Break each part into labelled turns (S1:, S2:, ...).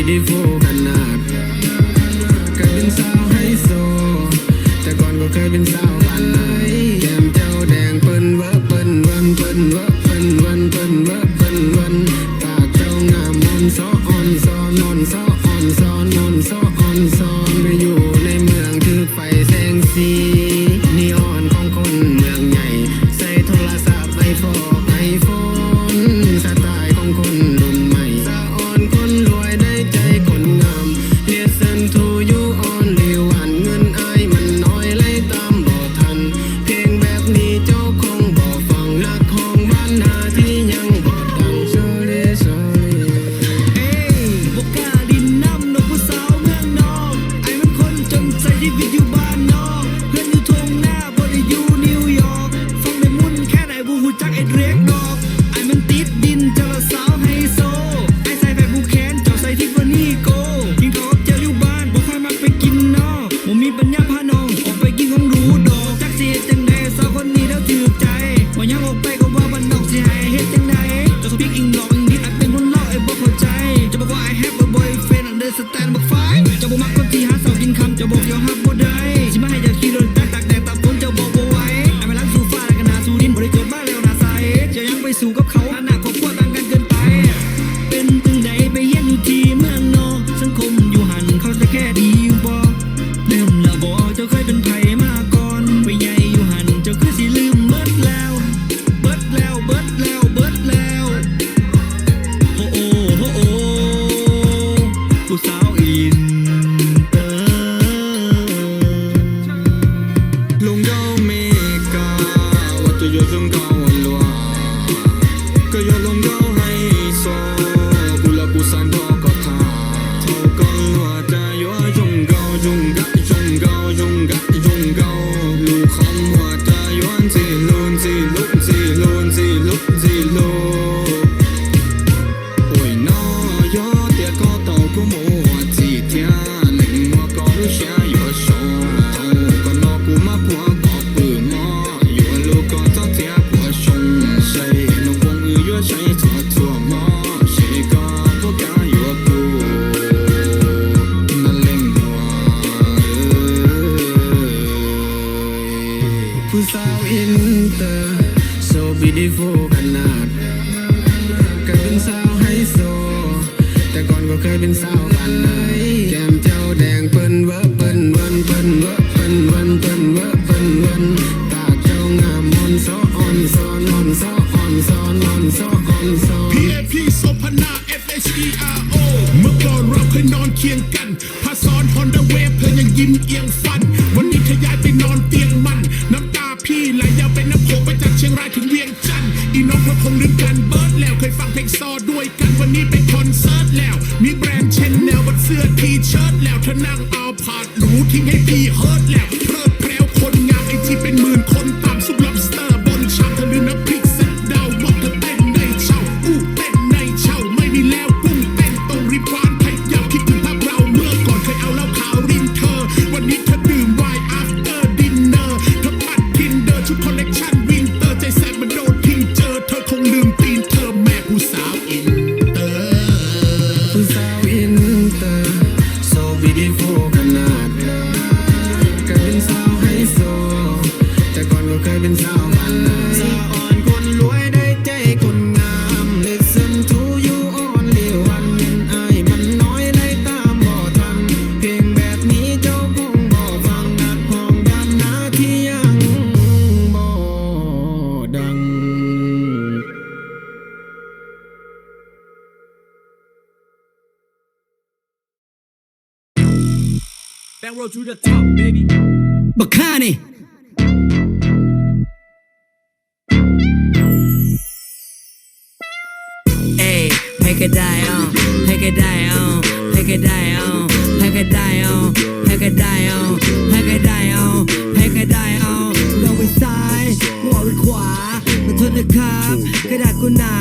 S1: te dévore ยังไปสู่กับ
S2: เขาอนาคตกว่าต่างกันเกินไป เป็นตึงใดไปเย็นอยู่ทีเมืองนอกสังคมอยู่หันเขาจะแค่ดีบอเริ่มละบอเจ้าเคยเป็นไผมาก่อนไปใหญ่อยู่หันเจ้าคือสิลืมเบิดแล้วเบิดแล้วเบิดแล้วเบิดแล้วโอ้โหโอ้ผู้สาวอินเตอร์
S1: ลงเดาเมกา
S3: ว่าจะอยู่ซึ่งเขาหลวง
S1: 个有龙哥。
S2: That road to the top, baby. Bacani. Hey, make it die on, make it die on, make it die on, make it die on, make it die on, make it die on, make it die on. Going side, more require. ขอโทษนะครับกระดาษกูหนา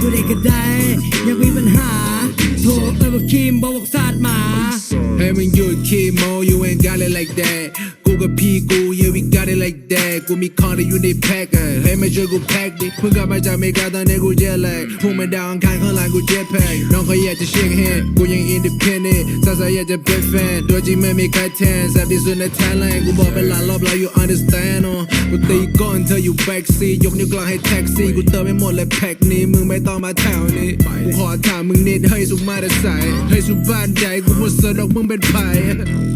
S2: กูได้กระได้ยังมีปัญหา โทรไปบอกคิมบอกซาดหมา
S1: And when you a kid, Mo, you ain't got it like that. กั
S4: บพี่กู yeah we got it like that กูมีคอนที่อยู่ในแพ็คอะให้ไม่ช่วยกูแพ็คดิเพิ่งกลับมาจากเมกาตอนนี้กูเจ็ดแลกพุ่งมาดาวอังคารข้างหลังกูเจ็ดแพ็คน้องเขาอยากจะเชียงเฮนกูยังอินดิพีเดนสาวๆอยากจะเป็นแฟนตัวจริงไม่มีใครแทนแซ่บที่สุดในไทยเลนกูบอกเปหลายรอบแล้ว you understand อ๋อกูตีก้นเธออยู่แบ็กซียกนิ้วกลางให้แท็กซี่กูเติมไม่หมดเลยแพ็คนี้มึงไม่ต้องมาแถวนี้กูขอถามมึงนิดให้สุมาได้ใส่ให้สุบ้านใหญ่กูหมดสนอกมึงเป็นไผ่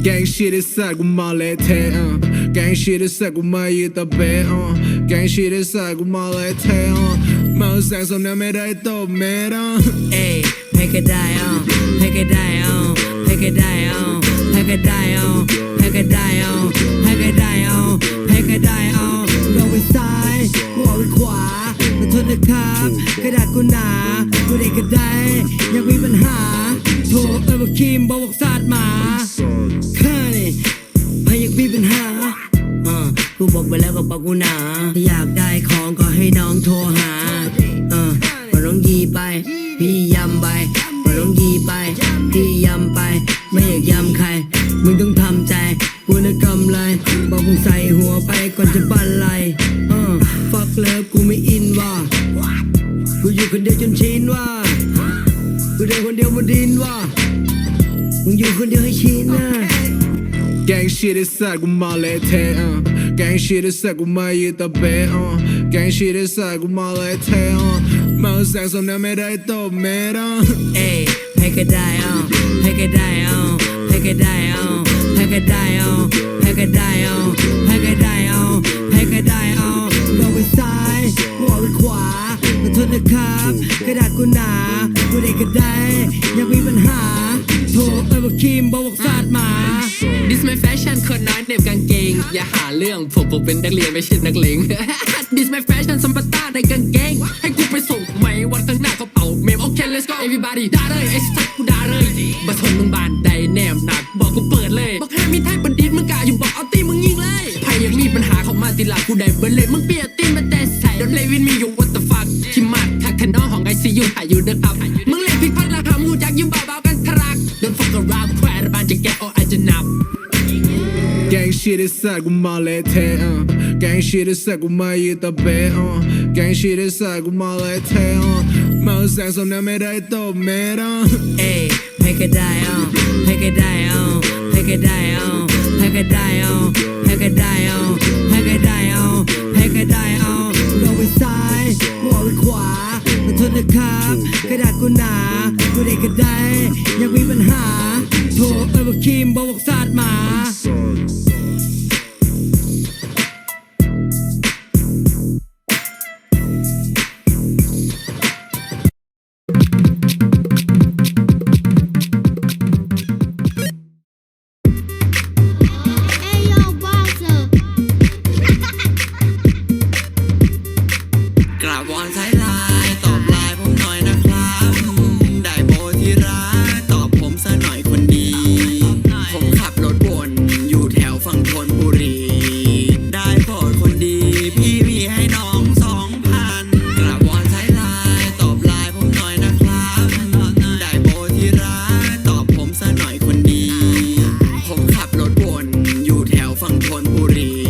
S4: แกงชีดไอ้สัตว์กูมาเลยเทอะแกงชีไอ้สัตว์กูมาอยู่ตะเบะอะแกงชีไอ้สัตว์กูมาเลยเทอะเมาแสงสมน้ำไม่ได้ตบเมดอะ
S2: เอ้ยให้ก็ได้อะให้ก็ได้อะให้ก็ได้อะให้ก็ได้อะให้ก็ได้อะให้ก็ได้อะให้ก็ได้อะเราไปซ้ายกูเอาไปขวาขอโทษนะครับกระดาษกูหนากูเด็กก็ได้ยังมีปัญหาโทรเออบอกคิมบอกบอกซาดหมาข้า กไปกับปากูหนา อยากได้ของก็ให้น้องโทรหาอ่าก็น้องยีไป พี่ยำไปก็น้องยีไป พี่ยำไป ไม่อยากยำใคร มึงต้องทำใจ กูนะกำไร บอกมึงใส่หัวไปก่อนจะบันไลอ่าฟักเลิฟกูไม่อินว่ะกูอยู่คนเดียวจนชินว่ะกูเดินคนเดียวบนดินว่ะมึงอยู่คนเดียวให้ชินนะ
S4: แกงชีไอ้สัตว์ กูมาเลยเทอะแกงชีไอ้ใสัตว์กูมาอยู่ตะเบะอะแกงชีไอ้ใสัตว์กูมาเลยเทอะเมาแสงสมน้ำไม่ได้ตบเมดอะ
S2: เอ้ยให้ก็ได้อะให้ก็ได้อะให้ก็ได้อะให้ก็ได้อะให้ก็ได้อะให้ก็ได้อะให้ก็ได้อะเราไปซ้ายกูเอาไปขวาขอโทษนะครับกระดาษกูหนากูเด็กก็ได้ยังมีปัญหา โทรเออบอกคิมบอกบอกซาดหมา
S5: ดิส my fashion คนน้อยเน็บกางเกง อย่าหาเรื่องผมผมเป็นนักเรียนไม่ใช่นักเลงดิส my fashion สัมปตาในกางเกง ให้กูไปส่งไหมวันข้างหน้ากระเป๋าเมมโอเค let's go everybody ด่าเลยไอ้สัตว์กูด่าเลยบัทนมึงบานใดแนมหนัก บอกกูเปิดเลย บอกให้มีไทยบัณฑิตมึงกล้าอยู่บอกเอาตีมึงยิงเลยใครยังมีปัญหาเข้ามาติลากูได้เบิร์เลยมึงเปียตีนมาแต่ใส่โดนเลวินมีอยู่ what the fuck คิมมัดทักทนอของไอซียูถ่ายอยู่เด้อครับมึงเล่นผิดพลาดละหำหูจักยืมเบา แควร์บานจะแกโออาจจะนับ
S4: แกงชีไอ้สัตว์กูมาเลยเทอะแกงชีไอ้สัตว์กูมาอยู่ตะเบะอะแกงชีไอ้สัต ท
S2: รเ Puri.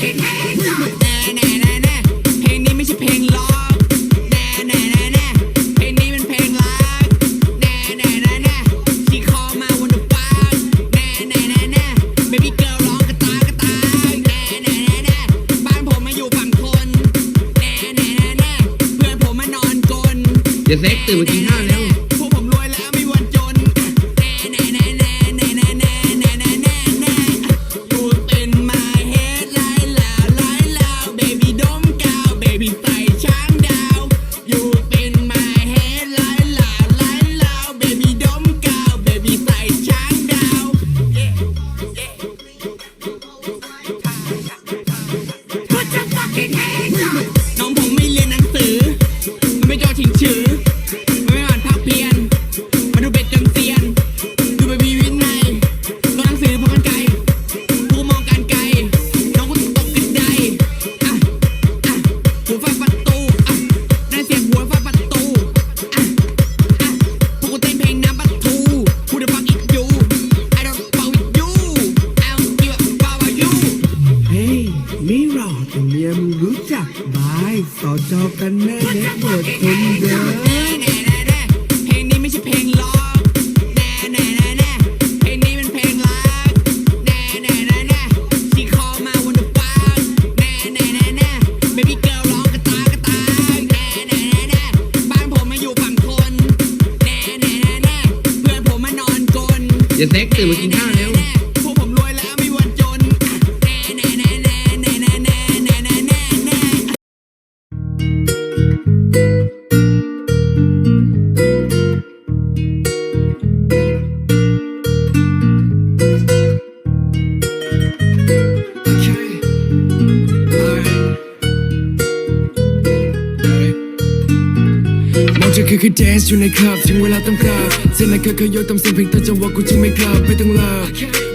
S6: Wait a
S7: minute. มอ
S6: งจะ
S8: คือคือแดนซ์อยู่ในคลับถึงเวลาต้องกลับเส้นนั้นคือขยโยตามเสียงเพลงแต่จังหวะกูจึงไม่กลับไม่ต้องลา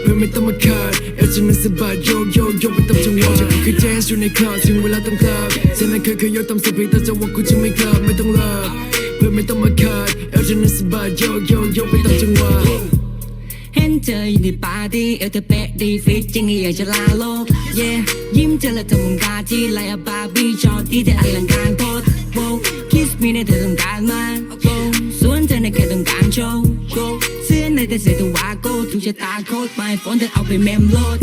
S8: เพื่อไม่ต้องมาขาดเอวจะนั้นสบัดโยโยโยกไปตามจังหวะจะคือคือแดนซ์อยู่ในคลับถึงเวลาต้องกลับเส้นนั้นคือขยโยตามเสียงเพลงแต่จังหวะกูจึงไม่กลับไม่ต้องลาเพื่อไม่ต้องมาขาดเอวจะนั้นสบัดโยโยโยกไปตามจังหวะ
S5: เห็นเธออยู่ในปาร์ตี้เอวเธอเป๊ะดีฟิตจริงอยากจะลาโลก yeah ยิ้มเจอแล้วเธอมุงตาที่ไลอาบาร์บี้จอที่เธออลังการโพสโบคิส มีในเธอต้องการมาโบส่วนเธอในแค่ต้องการโชว์โกเสื้อในแต่เสียตัววาโกถูกชะตาโคตรไม่ฝนเธอเอาไปเมมโหลด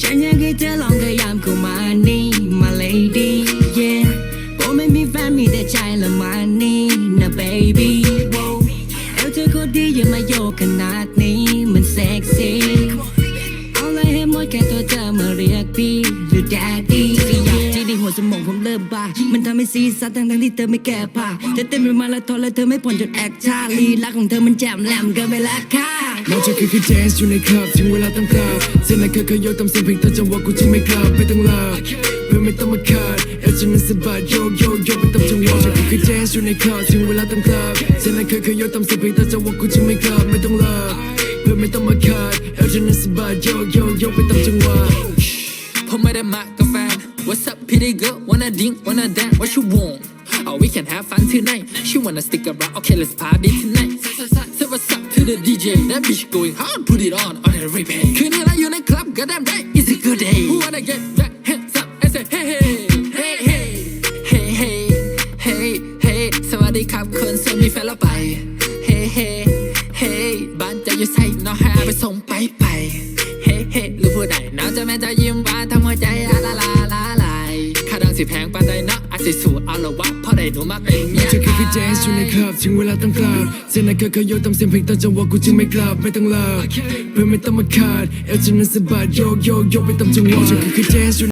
S5: ฉันอยากให้เธอลองพยายามเข้ามานี่มา lady yeah โบไม่มีแฟนมีแต่ใจละมัน ซีซัดทั้งทั้งๆที่เธอไม่แก้ผ้าเธอเต้นไปมาแล้วทนแล้วเธอไม่ผ่อนจนแอคชาลีลาของเธอมันแจ่มแหลมเกินไปล้วค่ะ
S8: มองจะคือคือแดนซ์อยู่ในคลับถึงเวลาต้องกลับเส้นนั้นคือขยโยตามเสียงเพลงแต่จังหวะกูจึงไม่กลับไม่ต้องลาเพื่อไม่ต้องมาขาดเอวจะนั้นสบัดโยโยโยไปตามจังหวะจะคือคือแดนซ์อยู่ในคลับถึงเวลาต้องกลับเส้นนั้นคือขยโยตามเสียงเพลงแต่จังหวะกูจึงไม่กลับไม่ต้อง
S9: wanna stick around okay let's party tonight Say what's up to the DJ That bitch going hard put it on on the replay คืนนี้เราอยู่ในคลับ goddamn right it's a good day Who wanna get back hands up and say hey hey hey hey hey hey hey hey สวัสดีครับคนโสดมีแฟนแล้วไป hey hey hey บ้านจะอยู่ใส่น้องหาไปส่งไปไปเฮ้เฮ้รือผู้ใดน้าวจะแม่จะยิ้มหวานทำหัวใจอะ
S5: แพงปานใด นะอาจสิสู่อารวะเพราะได้หนูมาเป็นเมีย
S8: เธอคือคือแจ๊สอยู่ในคลับถึงเวลาต้องกลับเส้นไหนก็เคยโยตามเสียงเพลงตามจังหวะกูจึงไม่กลับไม่ต้องลาเพื่อไม่ต้องมาขาดเอลจนนั้นสะบัดโยกโยกโยกไปตามจังหวะเธอคือคือแจ๊สอยู่